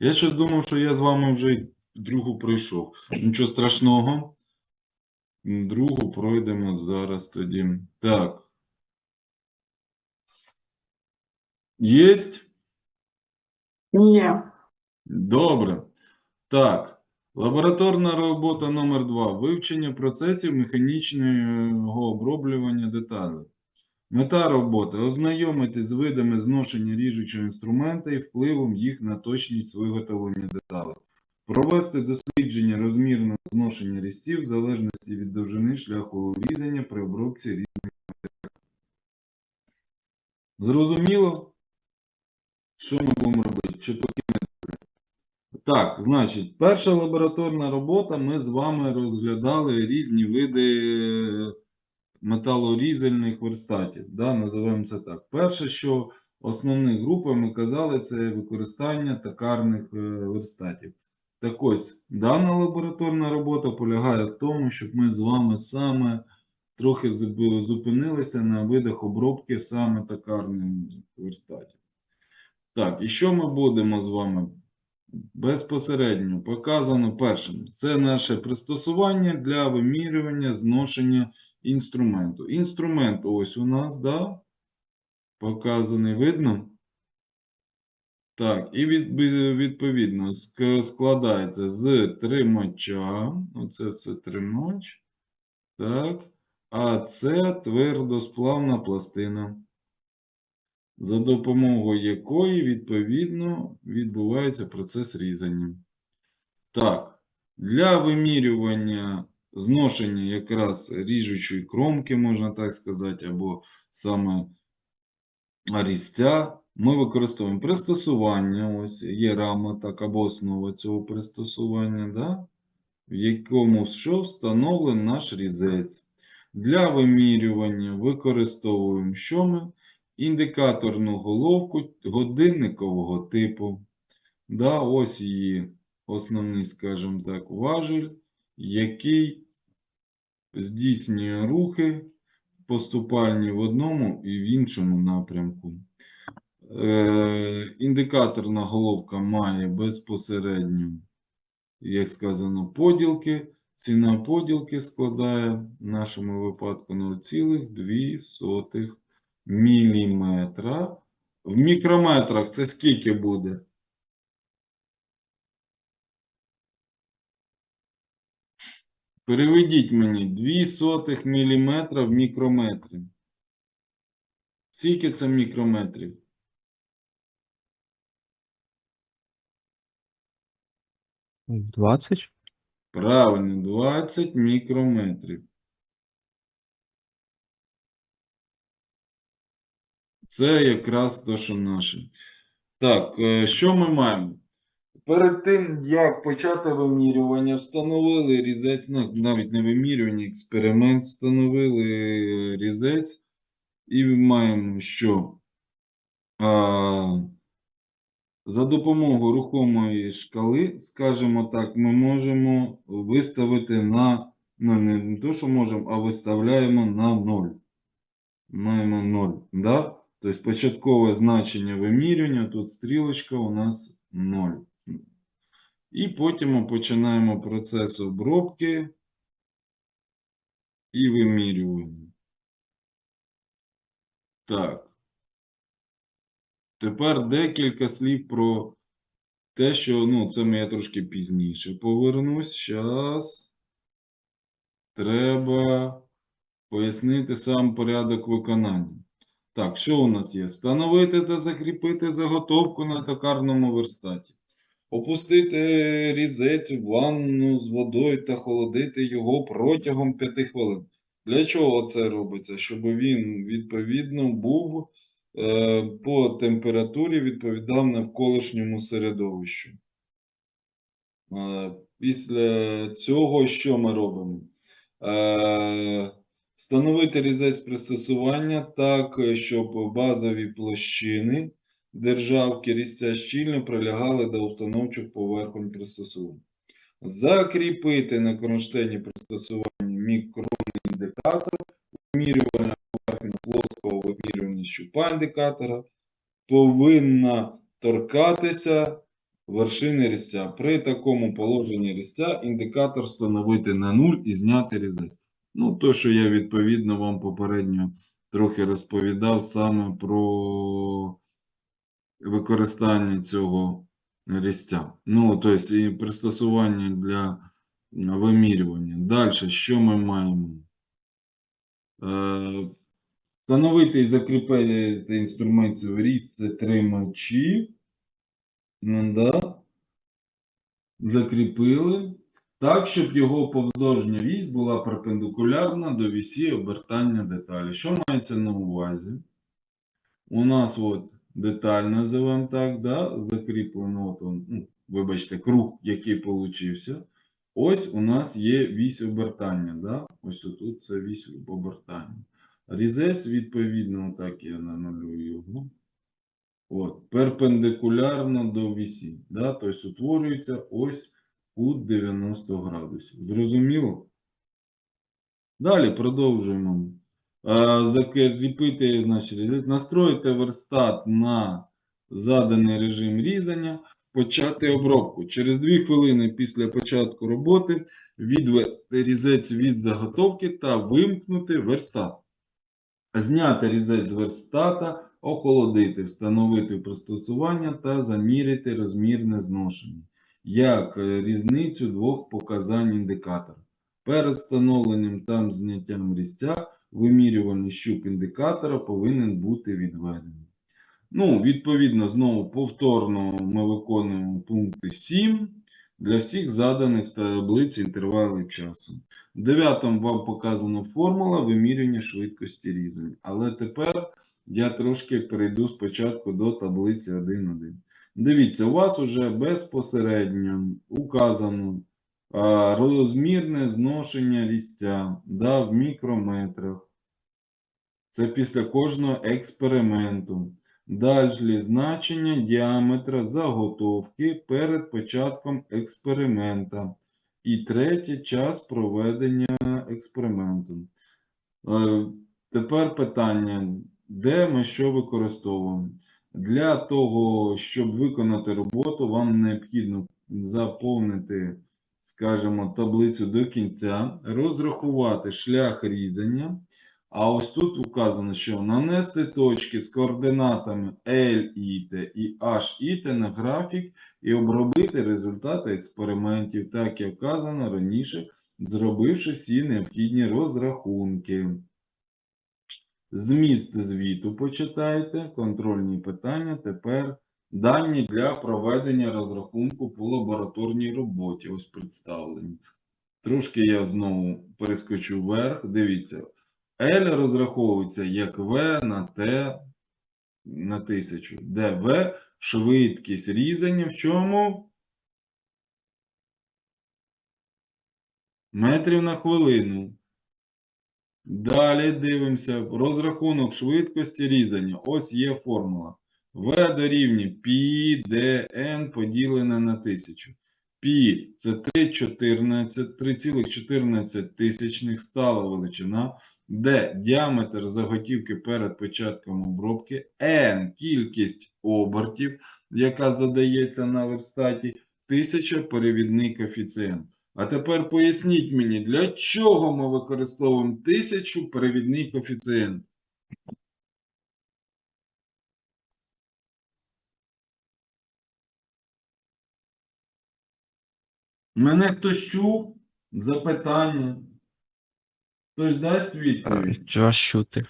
Я ще думав, що я з вами вже другу пройшов. Нічого страшного. Другу пройдемо зараз тоді. Так. Єсть? Є. Добре. Так. Лабораторна робота номер 2 Вивчення процесів механічного оброблювання деталей. Мета роботи ознайомитись з видами зношення ріжучого інструмента і впливом їх на точність виготовлення деталей. Провести дослідження розмірного зношення різців в залежності від довжини шляху різання при обробці різних матеріалів. Зрозуміло, що ми будемо робити? Чи поки не? Так, значить, перша лабораторна робота. Ми з вами розглядали різні види металорізальних верстатів. Да, називаємо це так. Перше, що основні групи ми казали, це використання токарних е, верстатів. Так ось, дана лабораторна робота полягає в тому, щоб ми з вами саме трохи зупинилися на видах обробки саме токарних верстатів. Так, і що ми будемо з вами безпосередньо показано першим? Це наше пристосування для вимірювання зношення інструменту. Інструмент ось у нас, да? Показаний, видно? Так, і від, відповідно складається з тримача. Оце все тримач. Так. А це твердосплавна пластина, за допомогою якої, відповідно, відбувається процес різання. Так, для вимірювання зношення якраз ріжучої кромки, можна так сказати, або саме різця, ми використовуємо пристосування. Ось є рама, так, або основа цього пристосування, да? в якому що встановлений наш різець. Для вимірювання використовуємо що ми? Індикаторну головку годинникового типу. Да, ось її основний, скажімо так, важіль, який здійснює рухи поступальні в одному і в іншому напрямку. Е, індикаторна головка має безпосередньо, як сказано, поділки. Ціна поділки складає в нашому випадку 0,2 мм. В мікрометрах це скільки буде? Переведіть мені 2 сотих міліметра в мікрометрі. Скільки це мікрометрів? Двадцять? Правильно, 20 мікрометрів. Це якраз то, що наше. Так, е, що ми маємо? Перед тим, як почати вимірювання, встановили різець, ну, навіть не вимірювання, експеримент, встановили е, різець, і маємо, що а, за допомогою рухомої шкали, скажімо так, ми можемо виставити на, ну не то, що можемо, а виставляємо на 0. Маємо 0, да? Тобто початкове значення вимірювання, тут стрілочка у нас 0. І потім ми починаємо процес обробки і вимірювання. Так. Тепер декілька слів про те, що, ну, це я трошки пізніше повернусь. Зараз треба пояснити сам порядок виконання. Так, що у нас є? Встановити та закріпити заготовку на токарному верстаті. Опустити різець в ванну з водою та холодити його протягом 5 хвилин. Для чого це робиться? Щоб він відповідно був е, по температурі відповідав навколишньому середовищу. Е, Після цього що ми робимо? Е, Встановити різець пристосування так, е, щоб базові площини державки різця щільно прилягали до установчих поверхонь пристосування. Закріпити на кронштейні пристосування мікронний індикатор, вимірювання поверхні плоского вимірювання щупа індикатора повинна торкатися вершини різця. При такому положенні різця індикатор встановити на 0 і зняти різець. Ну, то, що я відповідно вам попередньо трохи розповідав саме про використання цього різця. Ну, тобто і пристосування для вимірювання. Далі, що ми маємо? Е, Встановити і закріпити інструмент в різці тримачі. Ну, да. Закріпили. Так, щоб його повздовжня вісь була перпендикулярна до вісі обертання деталі. Що мається на увазі? У нас от деталь називаємо так, да? закріплено, от ну, вибачте, круг, який получився. Ось у нас є вісь обертання. Да? Ось отут це вісь обертання. Різець, відповідно, так я нанулюю його. От, перпендикулярно до вісі. Да? Тобто утворюється ось кут 90 градусів. Зрозуміло? Далі продовжуємо. Е, Закріпити, значить, настроїти верстат на заданий режим різання, почати обробку. Через 2 хвилини після початку роботи відвести різець від заготовки та вимкнути верстат. Зняти різець з верстата, охолодити, встановити пристосування та заміряти розмірне зношення. Як е, різницю двох показань індикатора. Перед встановленням та зняттям різця вимірювальний щуп індикатора повинен бути відведений. Ну, відповідно, знову повторно ми виконуємо пункти 7 для всіх заданих в таблиці інтервали часу. В дев'ятому вам показана формула вимірювання швидкості різання. Але тепер я трошки перейду спочатку до таблиці 1.1. Дивіться, у вас вже безпосередньо указано розмірне зношення різця да, в мікрометрах. Це після кожного експерименту. Далі значення діаметра заготовки перед початком експеримента. І третє час проведення експерименту. Е, Тепер питання, де ми що використовуємо? Для того, щоб виконати роботу, вам необхідно заповнити, скажімо, таблицю до кінця, розрахувати шлях різання. А ось тут указано, що нанести точки з координатами L, T і H, T на графік і обробити результати експериментів, так як вказано раніше, зробивши всі необхідні розрахунки. Зміст звіту почитайте, контрольні питання. Тепер дані для проведення розрахунку по лабораторній роботі. Ось представлені. Трошки я знову перескочу вверх. Дивіться. L розраховується як V на T на 1000, де V швидкість різання в чому? Метрів на хвилину. Далі дивимося. Розрахунок швидкості різання. Ось є формула. V дорівнює π dn поділене на 1000. Π це 3,14 3,14 тисячних стала величина, де діаметр заготівки перед початком обробки, n кількість обертів, яка задається на верстаті, 1000 перевідний коефіцієнт. А тепер поясніть мені, для чого ми використовуємо 1000 перевідний коефіцієнт? Мене хтось чув? Запитання. Хтось дасть відповідь? Чого чути?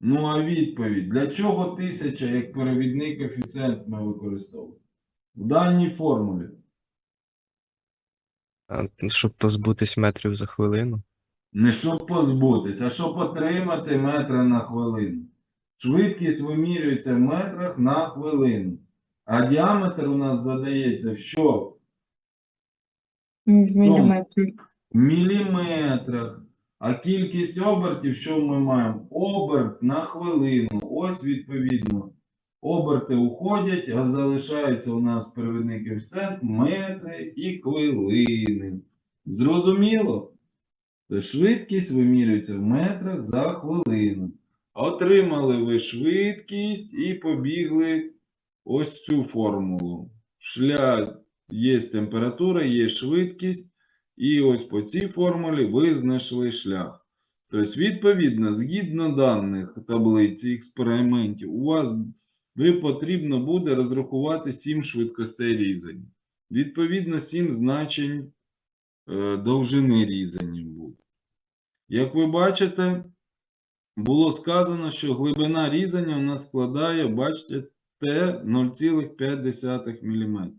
Ну, а відповідь. Для чого 1000 як перевідний коефіцієнт ми використовуємо? В даній формулі. А, Щоб позбутись метрів за хвилину. Не щоб позбутись, а щоб отримати метри на хвилину. Швидкість вимірюється в метрах на хвилину. А діаметр у нас задається в що? В міліметрі. В міліметрах. А кількість обертів, що ми маємо? Оберт на хвилину. Ось відповідно. Оберти уходять, а залишається у нас первинний коефіцієнт метри і хвилини. Зрозуміло? То швидкість вимірюється в метрах за хвилину. Отримали ви швидкість і побігли ось цю формулу. шлях, є температура, є швидкість, і ось по цій формулі ви знайшли шлях. Тобто, відповідно, згідно даних таблиці експериментів, у вас ви потрібно буде розрахувати 7 швидкостей різання. Відповідно, 7 значень е, довжини різання буде. Як ви бачите, було сказано, що глибина різання у нас складає, бачите, Т 0,5 мм.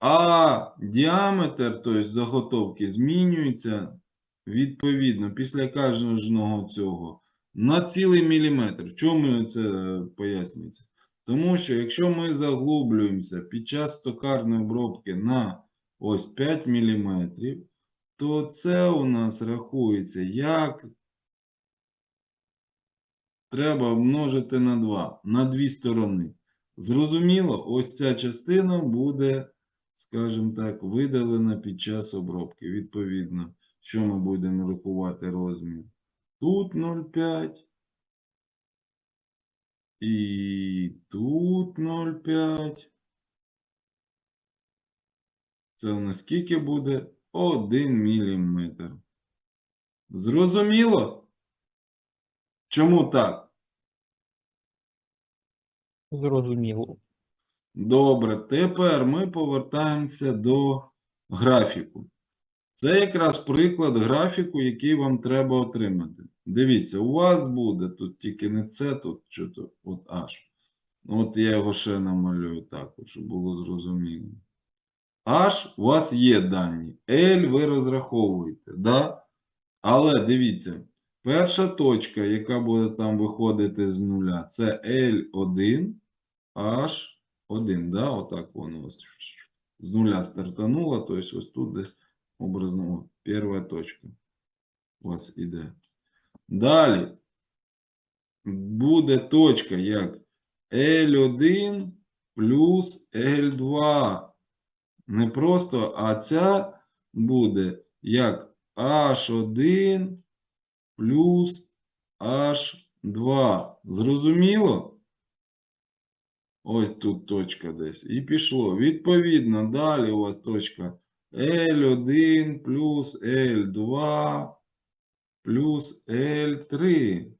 А діаметр, тобто заготовки, змінюється відповідно після кожного цього на цілий міліметр. В чому це е, пояснюється? Тому що якщо ми заглублюємося під час токарної обробки на ось 5 мм, то це у нас рахується як треба множити на 2, на дві сторони. Зрозуміло, ось ця частина буде, скажімо так, видалена під час обробки. Відповідно, що ми будемо рахувати розмір? Тут 0,5. І тут 0,5. Це у нас скільки буде? 1 міліметр. Зрозуміло? Чому так? Зрозуміло. Добре, тепер ми повертаємося до графіку. Це якраз приклад графіку, який вам треба отримати. Дивіться, у вас буде тут тільки не це, тут що то, от аж. От я його ще намалюю так, щоб було зрозуміло. H у вас є дані. L ви розраховуєте, да? Але дивіться, перша точка, яка буде там виходити з нуля, це L1, H1, да? Отак воно у вас з нуля стартануло, тобто ось тут десь образно перша точка у вас іде. Далі буде точка як L1 плюс L2. Не просто, а ця буде як H1 плюс H2. Зрозуміло? Ось тут точка десь. І пішло. Відповідно, далі у вас точка L1 плюс L2 плюс L3.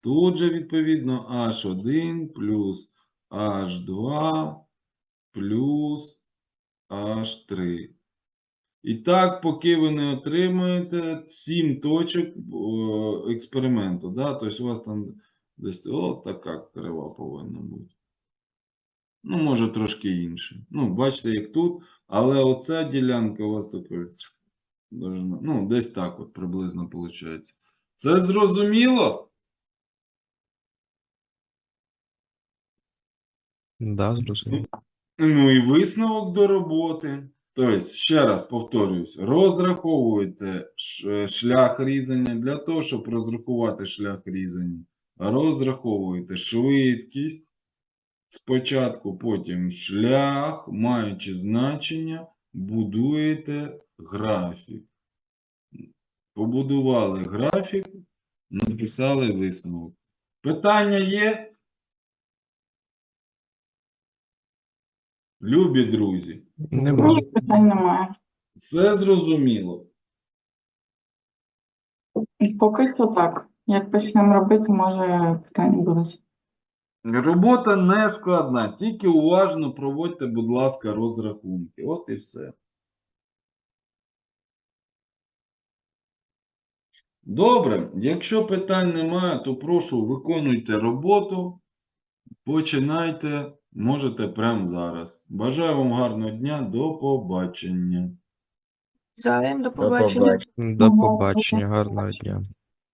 Тут же, відповідно, H1 плюс H2 плюс H3. І так, поки ви не отримаєте 7 точок експерименту. Да? Тобто у вас там десь така крива повинна бути. Ну, може, трошки інше. Ну, бачите, як тут. Але оця ділянка у вас така. Ну, десь так от приблизно виходить. Це зрозуміло? Да, зрозумів. Ну і висновок до роботи. Тобто, ще раз повторююсь, розраховуйте шлях різання. Для того, щоб розрахувати шлях різання, розраховуйте швидкість спочатку, потім шлях, маючи значення, будуєте графік. Побудували графік, написали висновок. Питання є? Любі друзі, Нема. Ні, питань немає. все зрозуміло. Поки що так. Як почнемо робити, може питання будуть. Робота не складна, тільки уважно проводьте, будь ласка, розрахунки. От і все. Добре, якщо питань немає, то прошу виконуйте роботу. Починайте, можете прямо зараз. Бажаю вам гарного дня, до побачення. Взаєм, до побачення. До побачення, гарного дня.